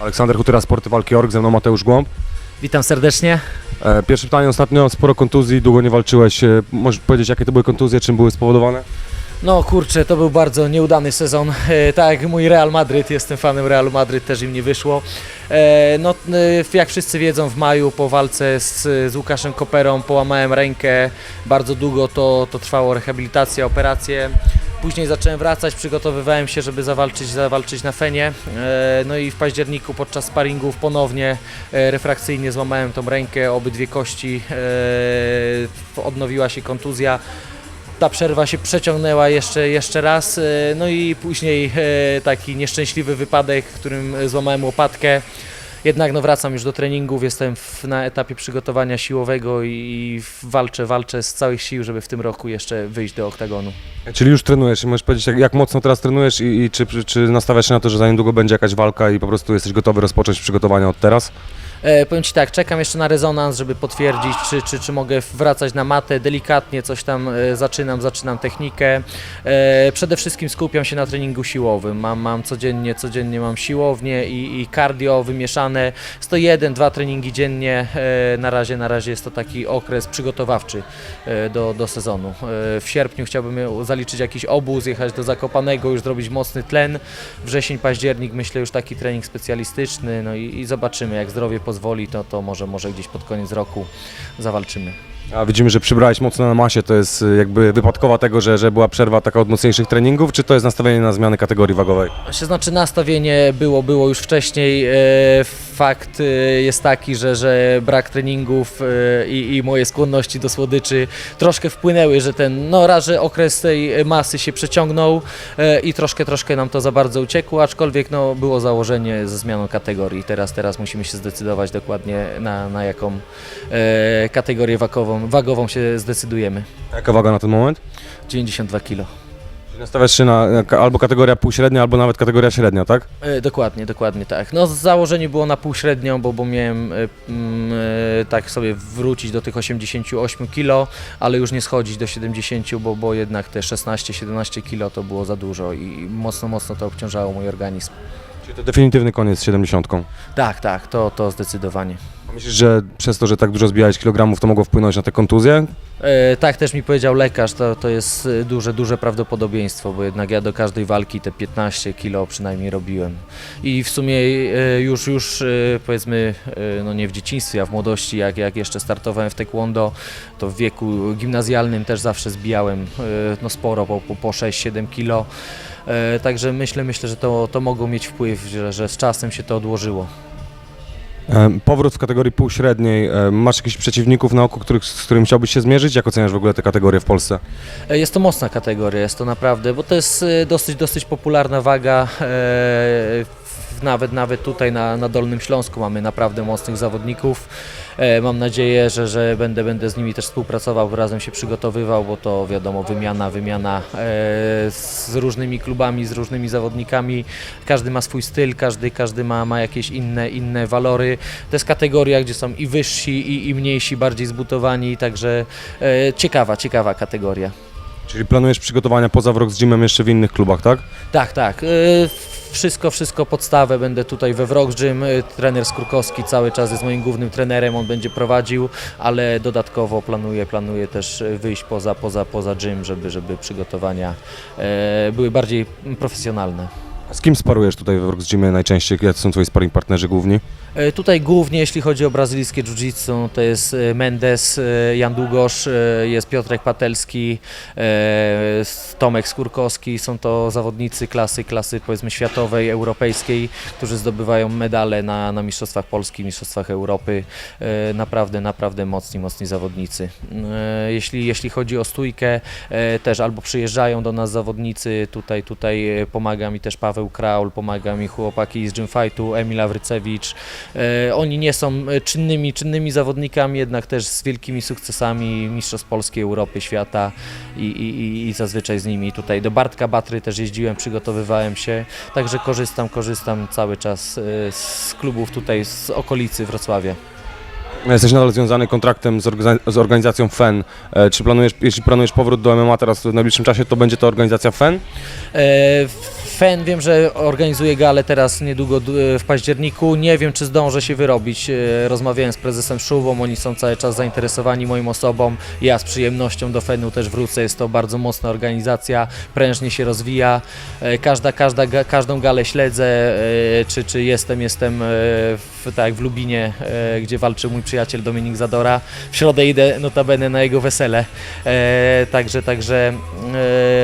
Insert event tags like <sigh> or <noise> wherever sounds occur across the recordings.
Aleksander Hutyra, Sporty Walki Org, ze mną Mateusz Głąb. Witam serdecznie. E, Pierwsze pytanie, ostatnio sporo kontuzji, długo nie walczyłeś. E, Możesz powiedzieć, jakie to były kontuzje, czym były spowodowane? No kurczę, to był bardzo nieudany sezon. E, tak jak mój Real Madryt, jestem fanem Realu Madryt, też im nie wyszło. E, no, e, jak wszyscy wiedzą, w maju po walce z, z Łukaszem Koperą połamałem rękę. Bardzo długo to, to trwało rehabilitacja, operacje. Później zacząłem wracać, przygotowywałem się, żeby zawalczyć, zawalczyć na Fenie. E, No i w październiku podczas sparingów ponownie e, refrakcyjnie złamałem tą rękę, obydwie kości, e, odnowiła się kontuzja. Ta przerwa się przeciągnęła jeszcze, jeszcze raz, no i później taki nieszczęśliwy wypadek, w którym złamałem łopatkę. Jednak no wracam już do treningów, jestem w, na etapie przygotowania siłowego i, i walczę, walczę z całych sił, żeby w tym roku jeszcze wyjść do oktagonu. Czyli już trenujesz możesz powiedzieć, jak, jak mocno teraz trenujesz i, i czy, czy nastawiasz się na to, że za niedługo będzie jakaś walka i po prostu jesteś gotowy rozpocząć przygotowania od teraz? E, powiem Ci tak, czekam jeszcze na rezonans, żeby potwierdzić, czy, czy, czy mogę wracać na matę, delikatnie coś tam e, zaczynam, zaczynam technikę. E, przede wszystkim skupiam się na treningu siłowym, mam, mam codziennie, codziennie mam siłownię i, i cardio wymieszane, 101, dwa treningi dziennie, e, na razie, na razie jest to taki okres przygotowawczy e, do, do sezonu. E, w sierpniu chciałbym zaliczyć jakiś obóz, jechać do Zakopanego, już zrobić mocny tlen, wrzesień, październik myślę już taki trening specjalistyczny, no i, i zobaczymy jak zdrowie pozwoli, to, to może, może gdzieś pod koniec roku zawalczymy. A widzimy, że przybrałeś mocno na masie, to jest y, jakby wypadkowa tego, że, że była przerwa taka od mocniejszych treningów, czy to jest nastawienie na zmianę kategorii wagowej? Się znaczy nastawienie było, było już wcześniej. E, fakt e, jest taki, że, że brak treningów e, i, i moje skłonności do słodyczy troszkę wpłynęły, że ten, no raz, że okres tej masy się przeciągnął i troszkę, troszkę nam to za bardzo uciekło, aczkolwiek no, było założenie ze zmianą kategorii. Teraz, teraz musimy się zdecydować dokładnie na, na jaką kategorię wagową, wagową się zdecydujemy. Jaka waga na ten moment? 92 kg. Nastawiasz się na albo kategoria półśrednia, albo nawet kategoria średnia, tak? E, Dokładnie, dokładnie tak. No założenie było na półśrednią, bo, bo miałem e, mm, e, tak sobie wrócić do tych 88 kg, ale już nie schodzić do 70, bo, bo jednak te 16-17 kg to było za dużo i mocno, mocno to obciążało mój organizm. Czyli to definitywny koniec z 70. Tak, tak, to, to zdecydowanie. Myślisz, że przez to, że tak dużo zbijałeś kilogramów, to mogło wpłynąć na te kontuzje? E, tak też mi powiedział lekarz, to, to jest e, duże, duże prawdopodobieństwo, bo jednak ja do każdej walki te 15 kilo przynajmniej robiłem. I w sumie e, już, już e, powiedzmy, e, no nie w dzieciństwie, a w młodości, jak, jak jeszcze startowałem w taekwondo, to w wieku gimnazjalnym też zawsze zbijałem e, no sporo, po, po, po 6-7 kilo. E, Także myślę, myślę, że to, to mogło mieć wpływ, że, że z czasem się to odłożyło. Powrót w kategorii półśredniej. Masz jakichś przeciwników na oku, których, z którym chciałbyś się zmierzyć? Jak oceniasz w ogóle te kategorie w Polsce? E, Jest to mocna kategoria, jest to naprawdę, bo to jest e, dosyć, dosyć popularna waga. e, Nawet, nawet tutaj na, na Dolnym Śląsku mamy naprawdę mocnych zawodników. E, Mam nadzieję, że, że będę, będę z nimi też współpracował, razem się przygotowywał, bo to wiadomo, wymiana, wymiana e, z różnymi klubami, z różnymi zawodnikami. Każdy ma swój styl, każdy, każdy ma, ma jakieś inne, inne walory. To jest kategoria, gdzie są i wyżsi, i, i mniejsi, bardziej zbutowani, także e, ciekawa, ciekawa kategoria. Czyli planujesz przygotowania poza rok z gymem jeszcze w innych klubach, tak? Tak, tak. y, Wszystko, wszystko podstawę będę tutaj we Wrogs Gym. y, Trener Skurkowski cały czas jest moim głównym trenerem, on będzie prowadził, ale dodatkowo planuję, planuję też y, wyjść poza, poza, poza gym, żeby, żeby przygotowania były bardziej profesjonalne. Z kim sparujesz tutaj w z gymie najczęściej? Jacy są twoi sparring partnerzy główni? E, Tutaj głównie jeśli chodzi o brazylijskie jiu-jitsu, to jest e, Mendes, e, Jan Długosz, jest Piotrek Patelski, Tomek Skórkowski. Są to zawodnicy klasy, klasy powiedzmy światowej, europejskiej, którzy zdobywają medale na, na Mistrzostwach Polski, Mistrzostwach Europy. Naprawdę, naprawdę mocni, mocni zawodnicy. Jeśli, jeśli chodzi o stójkę, też albo przyjeżdżają do nas zawodnicy, tutaj, tutaj pomaga mi też Paweł Kraul, pomaga mi chłopaki z Gymfightu, Emil Awrycewicz. E, Oni nie są czynnymi, czynnymi zawodnikami, jednak też z wielkimi sukcesami Mistrzostw Polski, Europy, świata i, i, i- zazwyczaj z nimi tutaj do Bartka Batry też jeździłem, przygotowywałem się, także korzystam, korzystam cały czas e, z klubów tutaj z okolicy Wrocławia. Jesteś nadal związany kontraktem z, organiza- z organizacją FEN. E, Czy planujesz, jeśli planujesz powrót do MMA teraz w najbliższym czasie, to będzie to organizacja FEN? E, FEN wiem, że organizuje galę teraz niedługo d- w październiku. Nie wiem, czy zdążę się wyrobić. E, Rozmawiałem z prezesem Szubą, oni są cały czas zainteresowani moją osobą. Ja z przyjemnością do FEN-u też wrócę. Jest to bardzo mocna organizacja, prężnie się rozwija. E, Każda, każda, każdą galę śledzę, e, czy, czy jestem, jestem e, w, tak jak w Lubinie, e, gdzie walczył mój przyjaciel Dominik Zadora. W środę idę notabene na jego wesele. E, Także, także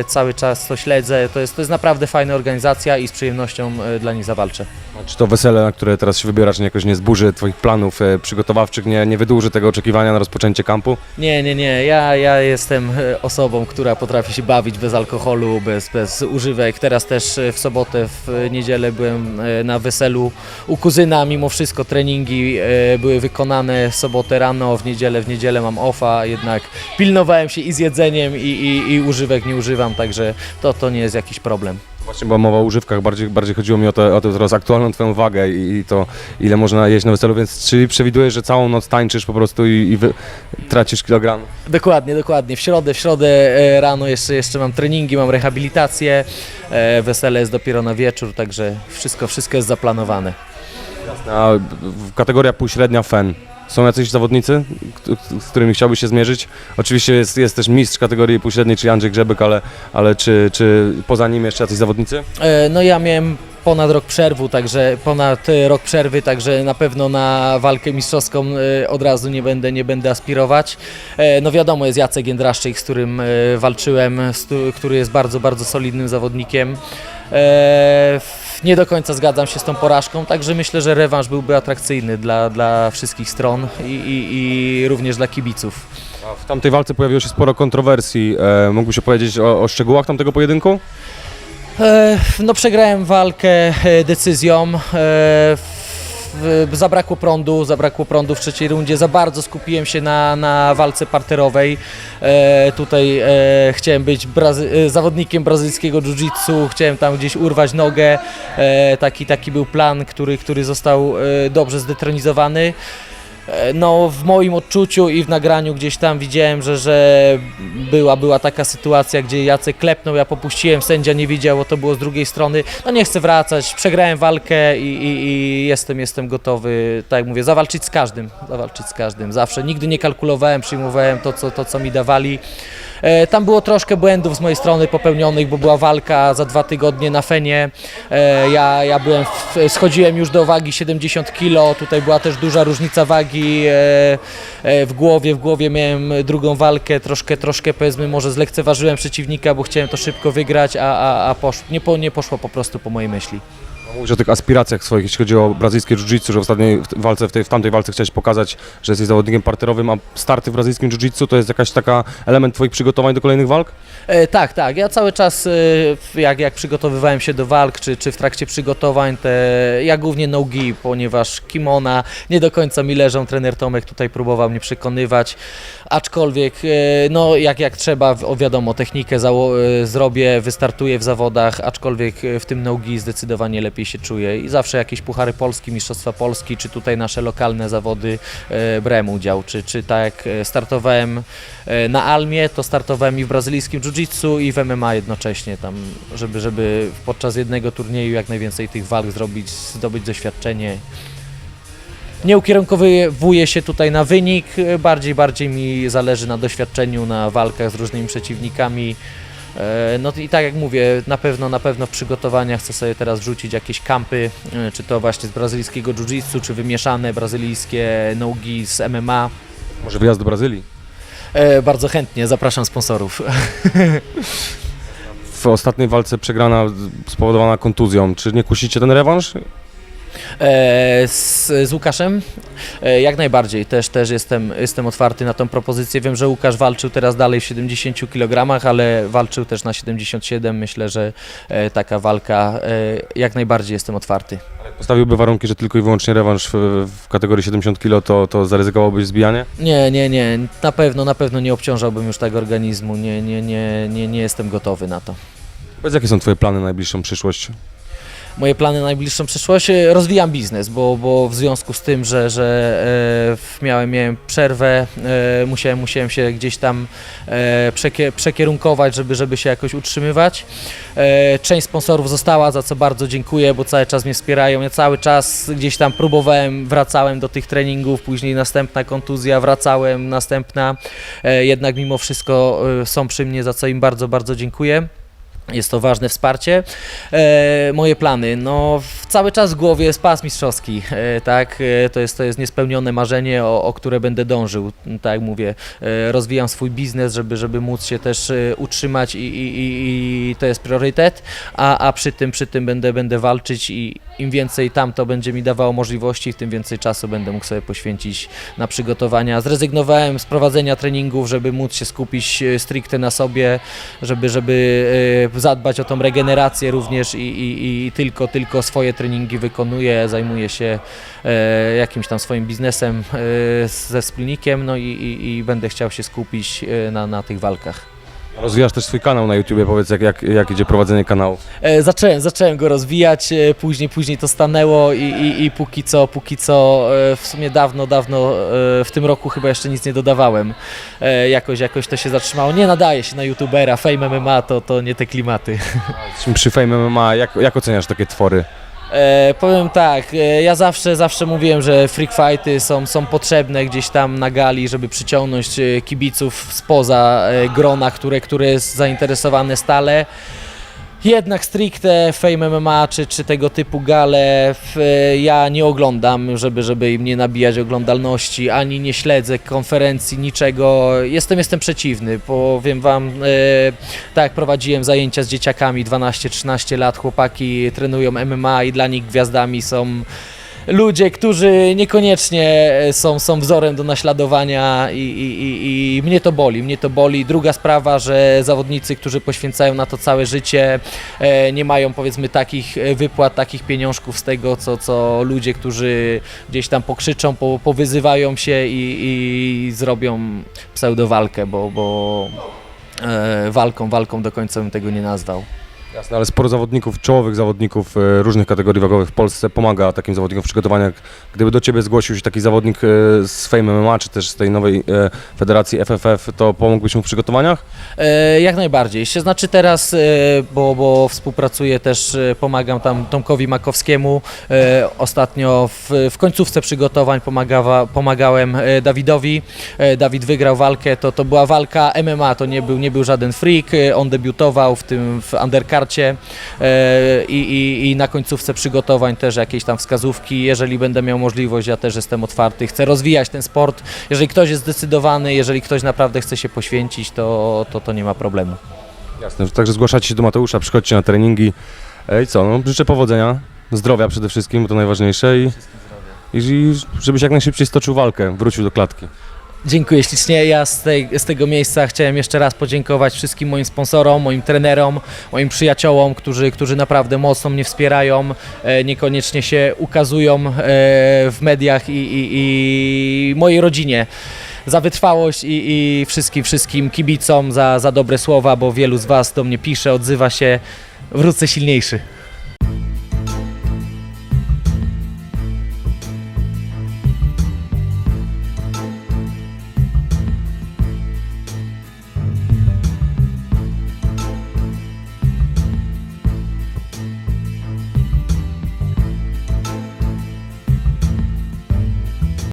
e, cały czas to śledzę. To jest, to jest naprawdę fajna organizacja i z przyjemnością e, dla nich zawalczę. Czy to wesele, na które teraz się wybierasz, nie jakoś nie zburzy Twoich planów e, przygotowawczych, nie, nie wydłuży tego oczekiwania na rozpoczęcie kampu? Nie, nie, nie. Ja, ja jestem e, osobą, która potrafi się bawić bez alkoholu, bez, bez używek. Teraz też w sobotę, w niedzielę byłem na weselu u kuzyna. Mimo wszystko treningi były wykonane w sobotę rano, w niedzielę, w niedzielę mam offa, jednak pilnowałem się i z jedzeniem, i, i, i używek nie używam, także to, to nie jest jakiś problem. Właśnie była mowa o używkach, bardziej, bardziej chodziło mi o, to, o to teraz aktualną Twoją wagę i, i to, ile można jeść na weselu, więc czy przewidujesz, że całą noc tańczysz po prostu i, i wy, tracisz kilogram? Dokładnie, dokładnie. W środę, w środę e, rano jeszcze, jeszcze mam treningi, mam rehabilitację. E, Wesele jest dopiero na wieczór, także wszystko, wszystko jest zaplanowane. A w- kategoria półśrednia FEN. Są jacyś zawodnicy, z którymi chciałbyś się zmierzyć? Oczywiście jest, jest też mistrz kategorii półśredniej, czyli Andrzej Grzebyk, ale, ale czy, czy poza nim jeszcze jacyś zawodnicy? E, No ja miałem ponad rok przerwu, także ponad e, rok przerwy, także na pewno na walkę mistrzowską e, od razu nie będę, nie będę aspirować. E, No wiadomo, jest Jacek Jędraszczyk, z którym walczyłem, który jest bardzo, bardzo solidnym zawodnikiem. Nie do końca zgadzam się z tą porażką, także myślę, że rewanż byłby atrakcyjny dla, dla wszystkich stron i, i, i również dla kibiców. W tamtej walce pojawiło się sporo kontrowersji. Mógłbyś opowiedzieć o, o szczegółach tamtego pojedynku? E, No przegrałem walkę e, decyzją. e, Zabrakło prądu, zabrakło prądu w trzeciej rundzie. Za bardzo skupiłem się na, na walce parterowej. Tutaj chciałem być brazy- zawodnikiem brazylijskiego jiu-jitsu, chciałem tam gdzieś urwać nogę. Taki, taki był plan, który, który został dobrze zdetronizowany. E, No, w moim odczuciu i w nagraniu gdzieś tam widziałem, że, że była, była taka sytuacja, gdzie Jacek klepnął, ja popuściłem, sędzia nie widział, bo to było z drugiej strony. No nie chcę wracać, przegrałem walkę i, i, i jestem, jestem gotowy, tak jak mówię, zawalczyć z każdym, zawalczyć z każdym. Zawsze, nigdy nie kalkulowałem, przyjmowałem to, co, to, co mi dawali. E, Tam było troszkę błędów z mojej strony popełnionych, bo była walka za dwa tygodnie na Fenie. E, Ja, ja byłem, w, schodziłem już do wagi 70 kg, tutaj była też duża różnica wagi e, w głowie. W głowie miałem drugą walkę, troszkę, troszkę powiedzmy może zlekceważyłem przeciwnika, bo chciałem to szybko wygrać, a, a, a posz, nie, po, nie poszło po prostu po mojej myśli. Mówisz o tych aspiracjach swoich, jeśli chodzi o brazylijskie jiu-jitsu, że w ostatniej walce, w, tej, w tamtej walce chciałeś pokazać, że jesteś zawodnikiem parterowym, a starty w brazylijskim jiu-jitsu to jest jakaś taka element Twoich przygotowań do kolejnych walk? E, tak, tak. Ja cały czas, e, jak, jak przygotowywałem się do walk, czy, czy w trakcie przygotowań, te, ja głównie nogi, ponieważ kimona nie do końca mi leżą. Trener Tomek tutaj próbował mnie przekonywać, aczkolwiek, e, no jak, jak trzeba, wiadomo, technikę zało- e, zrobię, wystartuję w zawodach, aczkolwiek e, w tym nogi zdecydowanie lepiej się czuję i zawsze jakieś puchary Polski, Mistrzostwa Polski, czy tutaj nasze lokalne zawody e, brałem udział, czy, czy tak jak e, startowałem e, na Almie, to startowałem i w brazylijskim jiu-jitsu i w MMA jednocześnie tam, żeby, żeby podczas jednego turnieju jak najwięcej tych walk zrobić, zdobyć doświadczenie. Nie ukierunkowuję się tutaj na wynik, bardziej, bardziej mi zależy na doświadczeniu, na walkach z różnymi przeciwnikami. E, No i tak jak mówię, na pewno, na pewno w przygotowaniach chcę sobie teraz wrzucić jakieś kampy, e, czy to właśnie z brazylijskiego jiu-jitsu, czy wymieszane brazylijskie nogi z MMA. Może wyjazd do Brazylii? E, bardzo chętnie, zapraszam sponsorów. W ostatniej walce przegrana spowodowana kontuzją. Czy nie kusicie ten rewanż? E, z, z Łukaszem e, jak najbardziej, też, też jestem, jestem otwarty na tą propozycję. Wiem, że Łukasz walczył teraz dalej w 70 kg, ale walczył też na 77. Myślę, że e, taka walka, jak najbardziej jestem otwarty. Postawiłby warunki, że tylko i wyłącznie rewanż w, w kategorii 70 kg, to, to zaryzykowałbyś zbijanie? Nie, nie, nie, na pewno, na pewno nie obciążałbym już tego organizmu, nie, nie, nie, nie, nie jestem gotowy na to. Powiedz, jakie są Twoje plany na najbliższą przyszłość? Moje plany na najbliższą przyszłość? E, Rozwijam biznes, bo, bo w związku z tym, że, że e, miałem, miałem przerwę, e, musiałem, musiałem się gdzieś tam przekie, przekierunkować, żeby, żeby się jakoś utrzymywać. Część sponsorów została, za co bardzo dziękuję, bo cały czas mnie wspierają. Ja cały czas gdzieś tam próbowałem, wracałem do tych treningów, później następna kontuzja, wracałem, następna. Jednak mimo wszystko są przy mnie, za co im bardzo, bardzo dziękuję. Jest to ważne wsparcie. E, moje plany, no cały czas w głowie jest pas mistrzowski, e, tak, e, to jest, to jest niespełnione marzenie, o, o które będę dążył, tak jak mówię, e, rozwijam swój biznes, żeby, żeby móc się też e, utrzymać i, i, i, i to jest priorytet, a, a przy tym, przy tym będę, będę walczyć i im więcej tam to będzie mi dawało możliwości, tym więcej czasu będę mógł sobie poświęcić na przygotowania. Zrezygnowałem z prowadzenia treningów, żeby móc się skupić e, stricte na sobie, żeby, żeby e, zadbać o tą regenerację również i, i, i tylko, tylko swoje treningi wykonuję, zajmuję się e, jakimś tam swoim biznesem e, ze wspólnikiem, no i, i, i będę chciał się skupić e, na, na tych walkach. Rozwijasz też swój kanał na YouTubie, powiedz jak, jak, jak idzie prowadzenie kanału. E, zacząłem, zacząłem go rozwijać, e, później, później to stanęło i, i, i póki co, póki co e, w sumie dawno, dawno e, w tym roku chyba jeszcze nic nie dodawałem. E, jakoś, jakoś to się zatrzymało. Nie nadaje się na youtubera, fame MMA to, to nie te klimaty. <laughs> Jesteśmy przy Fame MMA, jak, jak oceniasz takie twory? E, powiem tak, e, ja zawsze, zawsze mówiłem, że freak fighty są, są potrzebne gdzieś tam na gali, żeby przyciągnąć e, kibiców spoza e, grona, które, które jest zainteresowane stale. Jednak stricte Fame MMA czy, czy tego typu gale w, e, ja nie oglądam, żeby, żeby im nie nabijać oglądalności, ani nie śledzę konferencji, niczego. Jestem, jestem przeciwny. Powiem Wam, e, tak prowadziłem zajęcia z dzieciakami 12-13 lat, chłopaki trenują MMA i dla nich gwiazdami są ludzie, którzy niekoniecznie e, są, są wzorem do naśladowania i, i, i, i mnie to boli, mnie to boli. Druga sprawa, że zawodnicy, którzy poświęcają na to całe życie, e, nie mają powiedzmy takich e, wypłat, takich pieniążków z tego, co, co ludzie, którzy gdzieś tam pokrzyczą, po, powyzywają się i, i zrobią pseudowalkę, bo, bo walką, walką do końca bym tego nie nazwał. Jasne, ale sporo zawodników, czołowych zawodników e, różnych kategorii wagowych w Polsce pomaga takim zawodnikom w przygotowaniach. Gdyby do Ciebie zgłosił się taki zawodnik e, z Fame MMA, czy też z tej nowej e, federacji FFF, to pomógłbyś mu w przygotowaniach? E, jak najbardziej. Się znaczy teraz, bo, bo współpracuję też, pomagam tam Tomkowi Makowskiemu. E, ostatnio w, w końcówce przygotowań pomagawa, pomagałem Dawidowi. E, Dawid wygrał walkę, to, to była walka MMA, to nie był, nie był żaden freak. On debiutował w tym w underkarcie e, i, i, i na końcówce przygotowań też jakieś tam wskazówki. Jeżeli będę miał możliwość, ja też jestem otwarty. Chcę rozwijać ten sport. Jeżeli ktoś jest zdecydowany, jeżeli ktoś naprawdę chce się poświęcić, to, to, to nie ma problemu. Jasne, także zgłaszacie się do Mateusza, przychodźcie na treningi. I co, no, życzę powodzenia, zdrowia przede wszystkim, bo to najważniejsze i, i żebyś jak najszybciej stoczył walkę, wrócił do klatki. Dziękuję ślicznie. Ja z, tej, z tego miejsca chciałem jeszcze raz podziękować wszystkim moim sponsorom, moim trenerom, moim przyjaciołom, którzy, którzy naprawdę mocno mnie wspierają, e, niekoniecznie się ukazują e, w mediach i, i, i mojej rodzinie. Za wytrwałość i, i wszystkim, wszystkim kibicom za, za dobre słowa, bo wielu z Was do mnie pisze, odzywa się. Wrócę silniejszy.